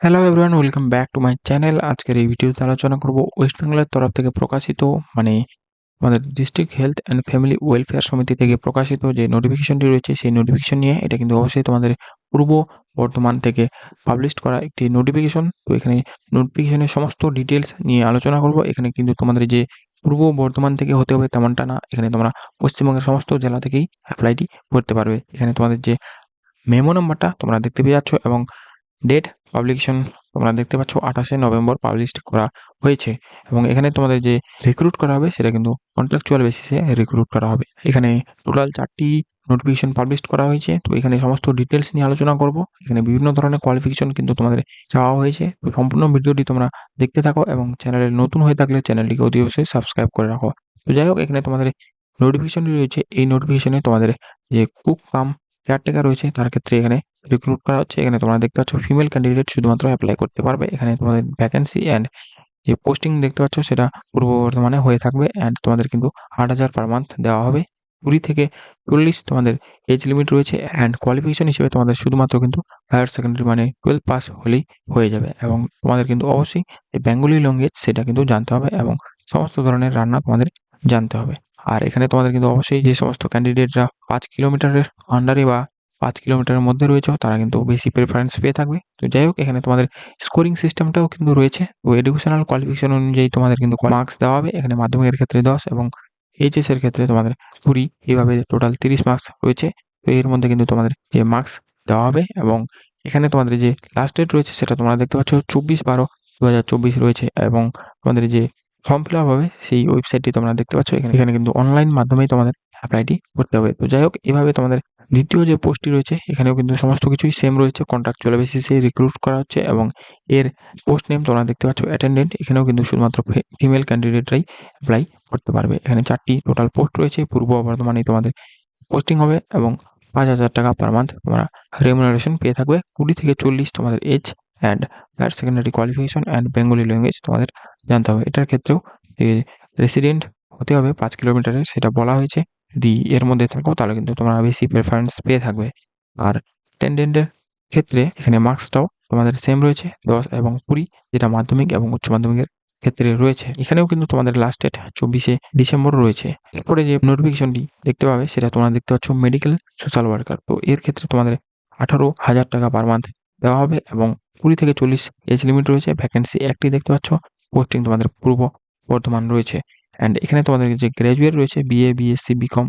Hello everyone welcome back to my channel আজকের এই ভিডিওতে আলোচনা করব ওয়েস্ট বেঙ্গলের তরফ থেকে প্রকাশিত মানে আমাদের district health and family welfare সমিতি থেকে প্রকাশিত যে নোটিফিকেশনটি রয়েছে, সেই নোটিফিকেশন নিয়ে এটা কিন্তু অবশ্যই তোমাদের পূর্ব বর্ধমান থেকে পাবলিশ করা একটি নোটিফিকেশন তো এখানে নোটিফিকেশনের সমস্ত ডিটেলস নিয়ে আলোচনা করব। এখানে কিন্তু তোমাদের যে পূর্ব বর্ধমান থেকে হতে হবে তেমনটা না। এখানে তোমরা পশ্চিমবঙ্গের সমস্ত জেলা থেকেই অ্যাপ্লাইটি করতে পারবে। এখানে তোমাদের যে মেমো নাম্বারটা তোমরা দেখতে পেয়ে যাচ্ছ এবং ডেট পাবলিকেশন তোমরা দেখতে পাচ্ছ, আঠাশে নভেম্বর পাবলিশ করা হয়েছে। এবং এখানে তোমাদের যে রিক্রুট করা হবে, সেটা কিন্তু কন্ট্রাকচুয়াল বেসিসে রিক্রুট করা হবে। এখানে টোটাল চারটি নোটিফিকেশন পাবলিশ করা হয়েছে। তো এখানে সমস্ত ডিটেলস নিয়ে আলোচনা করব। এখানে বিভিন্ন ধরনের কোয়ালিফিকেশন কিন্তু তোমাদের চাওয়া হয়েছে। তো সম্পূর্ণ ভিডিওটি তোমরা দেখতে থাকো এবং চ্যানেলে নতুন হয়ে থাকলে চ্যানেলটিকে অতি অবশ্যই সাবস্ক্রাইব করে রাখো। তো যাই হোক, এখানে তোমাদের নোটিফিকেশনটি রয়েছে। এই নোটিফিকেশনে তোমাদের যে কুক কাম কেয়ারটেকার রয়েছে, তার ক্ষেত্রে এখানে রিক্রুট করা হচ্ছে। এখানে তোমরা দেখতে পাচ্ছ ফিমেল ক্যান্ডিডেট শুধুমাত্র অ্যাপ্লাই করতে পারবে। এখানে তোমাদের ভ্যাকেন্সি অ্যান্ড যে পোস্টিং দেখতে পাচ্ছ সেটা পূর্ব বর্ধমানে হয়ে থাকবে অ্যান্ড তোমাদের কিন্তু আট হাজার পার মান্থ দেওয়া হবে। কুড়ি থেকে চল্লিশ তোমাদের এজ লিমিট রয়েছে অ্যান্ড কোয়ালিফিকেশন হিসেবে তোমাদের শুধুমাত্র কিন্তু হায়ার সেকেন্ডারি মানে টুয়েলভ পাস হলেই হয়ে যাবে এবং তোমাদের কিন্তু অবশ্যই যে বেঙ্গলি ল্যাঙ্গুয়েজ সেটা কিন্তু জানতে হবে এবং সমস্ত ধরনের রান্না তোমাদের জানতে হবে। আর এখানে তোমাদের কিন্তু অবশ্যই যে সমস্ত ক্যান্ডিডেটরা পাঁচ কিলোমিটারের আন্ডারে বা পাঁচ কিলোমিটারের মধ্যে রয়েছে, তারা কিন্তু বেশি প্রেফারেন্স পেয়ে থাকবে। তো যাই হোক, এখানে তোমাদের স্কোরিং সিস্টেমটাও কিন্তু রয়েছে। তো এডুকেশনাল কোয়ালিফিকেশন অনুযায়ী তোমাদের কিন্তু মার্কস দেওয়া হবে। এখানে মাধ্যমিকের ক্ষেত্রে দশ এবং এইচএস এর ক্ষেত্রে তোমাদের কুড়ি। এইভাবে টোটাল তিরিশ মার্কস রয়েছে। তো এর মধ্যে কিন্তু তোমাদের যে মার্কস দেওয়া হবে এবং এখানে তোমাদের যে লাস্ট ডেট রয়েছে, সেটা তোমরা দেখতে পাচ্ছ, চব্বিশ বারো দু রয়েছে এবং তোমাদের যে ফর্ম ফিল আপ হবে, সেই ওয়েবসাইটটি তোমরা দেখতে পাচ্ছ। এখানে এখানে কিন্তু অনলাইন মাধ্যমেই তোমাদের অ্যাপ্লাইটি করতে হবে। তো যাই হোক, এভাবে তোমাদের দ্বিতীয় যে পোস্টটি রয়েছে, এখানেও কিন্তু সমস্ত কিছুই সেম রয়েছে। কন্ট্রাকচুয়াল বেসিসে রিক্রুট করা হচ্ছে এবং এর পোস্ট নেম তোমরা দেখতে পাচ্ছ অ্যাটেন্ডেন্ট এখানেও কিন্তু শুধুমাত্র ফিমেল ক্যান্ডিডেটরাই অ্যাপ্লাই করতে পারবে। এখানে চারটি টোটাল পোস্ট রয়েছে। পূর্ব বর্ধমানে তোমাদের পোস্টিং হবে এবং পাঁচ হাজার টাকা পার মান্থ তোমরা রেমুনারেশন পেয়ে থাকবে। কুড়ি থেকে চল্লিশ তোমাদের age and higher secondary qualification and Bengali language তোমাদের জানতে হবে। এটার ক্ষেত্রেও রেসিডেন্ট হতে হবে পাঁচ কিলোমিটারের সেটা বলা হয়েছে। যদি এর মধ্যে থাকো, তাহলে কিন্তু তোমরা বেশি প্রেফারেন্স পেয়ে থাকবে। আর টেন্ডেন্টের ক্ষেত্রে এখানে মার্কসটাও তোমাদের সেম রয়েছে, দশ এবং কুড়ি, যেটা মাধ্যমিক এবং উচ্চ মাধ্যমিকের ক্ষেত্রে রয়েছে। এখানেও কিন্তু তোমাদের লাস্ট ডেট চব্বিশে ডিসেম্বর রয়েছে। এরপরে যে নোটিফিকেশনটি দেখতে পাবে, সেটা তোমরা দেখতে পাচ্ছ মেডিকেল সোশ্যাল ওয়ার্কার তো এর ক্ষেত্রে তোমাদের আঠারো হাজার টাকা পার মান্থ দেওয়া হবে এবং কুড়ি থেকে চল্লিশ এজ লিমিট রয়েছে। ভ্যাকেন্সি একটি দেখতে পাচ্ছ। পোস্টিং তোমাদের পূর্ব বর্ধমান রয়েছে। অ্যান্ড এখানে তোমাদের যে গ্র্যাজুয়েট রয়েছে BA BSc BCom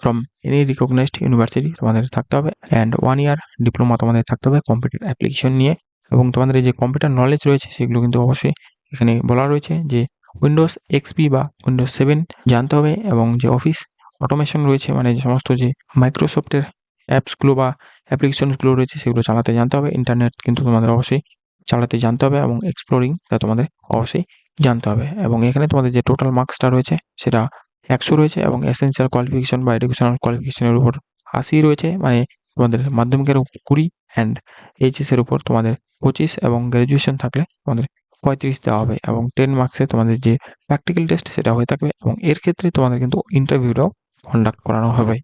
from any recognised university তোমাদের থাকতে হবে। অ্যান্ড ওয়ান ইয়ার ডিপ্লোমা তোমাদের থাকতে হবে কম্পিউটার অ্যাপ্লিকেশন নিয়ে। এবং তোমাদের যে কম্পিউটার নলেজ রয়েছে, সেগুলো কিন্তু অবশ্যই এখানে বলা রয়েছে যে উইন্ডোজ এক্সপি বা উইন্ডোজ সেভেন জানতে হবে। এবং যে অফিস অটোমেশন রয়েছে মানে যে সমস্ত যে মাইক্রোসফটের অ্যাপসগুলো বা অ্যাপ্লিকেশনসগুলো রয়েছে, সেগুলো চালাতে জানতে হবে। ইন্টারনেট কিন্তু তোমাদের অবশ্যই চালাতে জানতে হবে এবং এক্সপ্লোরিং তা তোমাদের অবশ্যই জানতে হবে। এবং এখানে তোমাদের যে টোটাল মার্কসটা রয়েছে, সেটা একশো রয়েছে এবং এসেন্সিয়াল কোয়ালিফিকেশন বা এডুকেশনাল কোয়ালিফিকেশনের উপর আশি রয়েছে। মানে তোমাদের মাধ্যমিকের কুড়ি অ্যান্ড এইচএসের উপর তোমাদের পঁচিশ এবং গ্র্যাজুয়েশন থাকলে তোমাদের পঁয়ত্রিশ দেওয়া হবে এবং টেন মার্কসে তোমাদের যে প্র্যাকটিক্যাল টেস্ট সেটা হয়ে থাকবে এবং এর ক্ষেত্রে তোমাদের কিন্তু ইন্টারভিউটাও কন্ডাক্ট করানো হবে।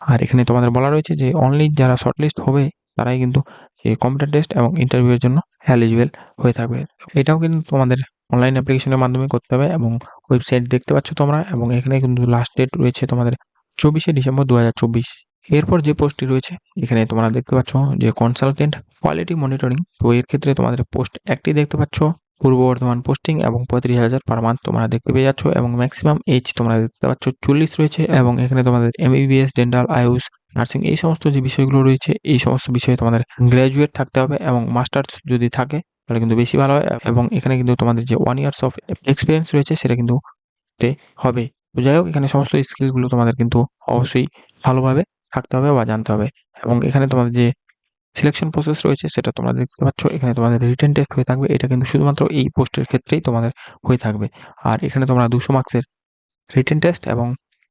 আর এখানে তোমাদের বলা রয়েছে যে অনলি যারা শর্টলিস্ট হবে, তারাই কিন্তু এই কম্পিউটার টেস্ট এবং ইন্টারভিউয়ের জন্য এলিজিবল হয়ে থাকবে। এটাও কিন্তু তোমাদের অনলাইন অ্যাপ্লিকেশনের মাধ্যমে করতে হবে এবং ওয়েবসাইট দেখতে পাচ্ছ তোমরা এবং এখানে কিন্তু লাস্ট ডেট রয়েছে তোমাদের চব্বিশে ডিসেম্বর দু এরপর যে পোস্টটি রয়েছে, এখানে তোমরা দেখতে পাচ্ছ যে কনসালটেন্ট কোয়ালিটি মনিটরিং তো এর ক্ষেত্রে তোমাদের পোস্ট একটি দেখতে পাচ্ছ। পূর্ব বর্ধমান পোস্টিং এবং পঁয়ত্রিশ হাজার পার মান্থ তোমরা দেখতে পেয়ে যাচ্ছ এবং ম্যাক্সিমাম এজ তোমরা দেখতে পাচ্ছ চল্লিশ রয়েছে এবং এখানে তোমাদের এমবিবিএস ডেন্টাল আয়ুষ নার্সিং এই সমস্ত যে বিষয়গুলো রয়েছে, এই সমস্ত বিষয়ে তোমাদের গ্র্যাজুয়েট থাকতে হবে এবং মাস্টার্স যদি থাকে, তাহলে কিন্তু বেশি ভালো হয় এবং এখানে কিন্তু তোমাদের যে ওয়ান ইয়ার্স অফ এক্সপিরিয়েন্স রয়েছে, সেটা কিন্তু হবে। যাই হোক, এখানে সমস্ত স্কিলগুলো তোমাদের কিন্তু অবশ্যই ভালোভাবে থাকতে হবে বা জানতে হবে এবং এখানে তোমাদের যে সিলেকশন প্রসেস রয়েছে, সেটা তোমরা দেখতে পাচ্ছ। এখানে তোমাদের রিটেন টেস্ট হয়ে থাকবে। এটা কিন্তু শুধুমাত্র এই পোস্টের ক্ষেত্রেই তোমাদের হয়ে থাকবে। আর এখানে তোমরা দুশো মার্কসের রিটেন টেস্ট এবং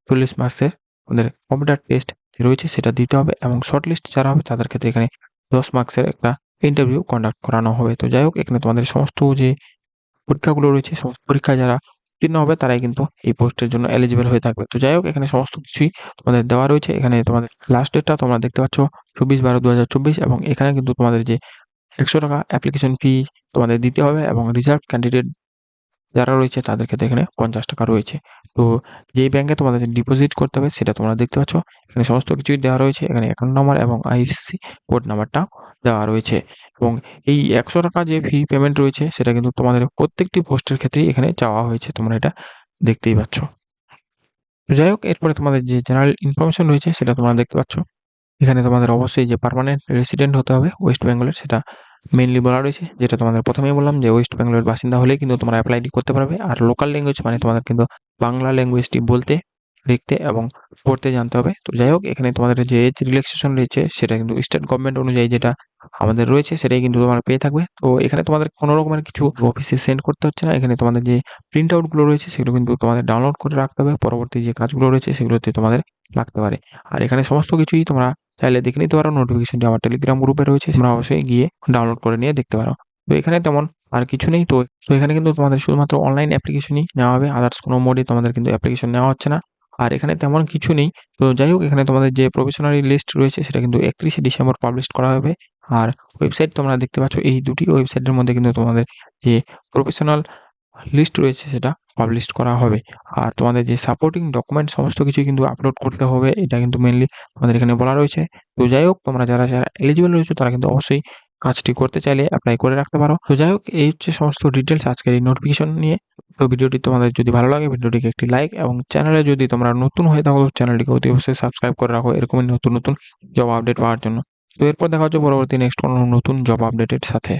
চল্লিশ মার্কসের তোমাদের কম্পিউটার টেস্ট রয়েছে, সেটা দিতে হবে এবং শর্ট লিস্ট যারা হবে, তাদের ক্ষেত্রে এখানে দশ মার্কসের একটা ইন্টারভিউ কন্ডাক্ট করানো হবে। তো যাই হোক, এখানে তোমাদের সমস্ত যে পরীক্ষাগুলো রয়েছে, সমস্ত পরীক্ষায় যারা উত্তীর্ণ হবে, তারাই কিন্তু এই পোস্টের জন্য এলিজিবল হয়ে থাকবে। তো যাই হোক এখানে সমস্ত কিছুই তোমাদের দেওয়া রয়েছে। এখানে তোমাদের লাস্ট ডেটটা তোমরা দেখতে পাচ্ছ, চব্বিশ বারো দু এবং এখানে কিন্তু তোমাদের যে একশো টাকা অ্যাপ্লিকেশন ফি তোমাদের দিতে হবে, এবং রিজার্ভ ক্যান্ডিডেট যারা রয়েছে তাদের ক্ষেত্রে এখানে পঞ্চাশ টাকা রয়েছে। তো যেই ব্যাংকে তোমাদের ডিপোজিট করতে হবে সেটা তোমরা দেখতে পাচ্ছ। এখানে সমস্ত কিছুই দেওয়া রয়েছে। এখানে অ্যাকাউন্ট নাম্বার এবং আইএফসি কোড নাম্বারটাও দেওয়া রয়েছে। এবং এই একশো টাকা যে ফি পেমেন্ট রয়েছে সেটা কিন্তু তোমাদের প্রত্যেকটি পোস্টের ক্ষেত্রেই এখানে চাওয়া হয়েছে। তোমরা এটা দেখতেই পাচ্ছ। যাই হোক, এরপরে তোমাদের যে জেনারেল ইনফরমেশন রয়েছে সেটা তোমরা দেখতে পাচ্ছ। এখানে তোমাদের অবশ্যই যে পার্মানেন্ট রেসিডেন্ট হতে হবে ওয়েস্ট বেঙ্গলের সেটা মেনলি বলা রয়েছে, যেটা তোমাদের প্রথমেই বললাম যে ওয়েস্ট বেঙ্গলের বাসিন্দা হলে কিন্তু তোমরা অ্যাপ্লাইটি করতে পারবে। আর লোকাল ল্যাঙ্গুয়েজ মানে তোমাদের কিন্তু বাংলা ল্যাঙ্গুয়েজটি বলতে, লিখতে এবং পড়তে জানতে হবে। তো যাই হোক, এখানে তোমাদের যে এজ রিল্যাক্সেশন রয়েছে, সেটা কিন্তু স্টেট গভর্নমেন্ট অনুযায়ী যেটা আমাদের রয়েছে, সেটাই কিন্তু তোমরা পেয়ে থাকবে। তো এখানে তোমাদের কোনো রকমের কিছু অফিসে সেন্ড করতে হচ্ছে না। এখানে তোমাদের যে প্রিন্ট আউটগুলো রয়েছে, সেগুলো কিন্তু তোমাদের ডাউনলোড করে রাখতে হবে। পরবর্তী যে কাজগুলো রয়েছে, সেগুলোতে তোমাদের লাগতে পারে। আর এখানে সমস্ত কিছুই তোমরা চাইলে দেখে নিতে পারো নোটিফিকেশনটি আমার টেলিগ্রাম গ্রুপে রয়েছে, তোমরা অবশ্যই গিয়ে ডাউনলোড করে নিয়ে দেখতে পারো। তো এখানে তেমন আর কিছু নেই, তো তো এখানে কিন্তু তোমাদের শুধুমাত্র অনলাইন অ্যাপ্লিকেশনই নেওয়া হবে আদার্স কোনো মোডে তোমাদের কিন্তু অ্যাপ্লিকেশন নেওয়া হচ্ছে না। আর এখানে তেমন কিছু নেই, তো যাই হোক, এখানে তোমাদের যে প্রফেশনারি লিস্ট রয়েছে, সেটা কিন্তু একত্রিশে ডিসেম্বর পাবলিশ করা হবে। আর ওয়েবসাইট তোমরা দেখতে পাচ্ছ, এই দুটি ওয়েবসাইটের মধ্যে কিন্তু তোমাদের যে প্রফেশনাল লিস্ট রয়েছে সেটা পাবলিশ করা হবে। আর তোমাদের যে সাপোর্টিং ডকুমেন্ট সমস্ত কিছুই কিন্তু আপলোড করতে হবে, এটা কিন্তু মেনলি আমাদের এখানে বলা রয়েছে। তো যাই হোক, তোমরা যারা যারা এলিজিবল রয়েছে, তারা কিন্তু অবশ্যই কাজটি করতে চাইলে অ্যাপ্লাই করে রাখতে পারো। তো যাই হোক, এই হচ্ছে সমস্ত ডিটেলস আজকের এই নোটিফিকেশন নিয়ে। তো ভিডিওটি তোমাদের যদি ভালো লাগে, ভিডিওটিকে একটি লাইক এবং চ্যানেলে যদি তোমরা নতুন হয়ে থাকো চ্যানেলটিকে অতি অবশ্যই সাবস্ক্রাইব করে রাখো। এরকমই নতুন নতুন জব আপডেট পাওয়ার জন্য। তো এরপর দেখা হচ্ছে পরবর্তী নেক্সট কোনো নতুন জব আপডেটের সাথে।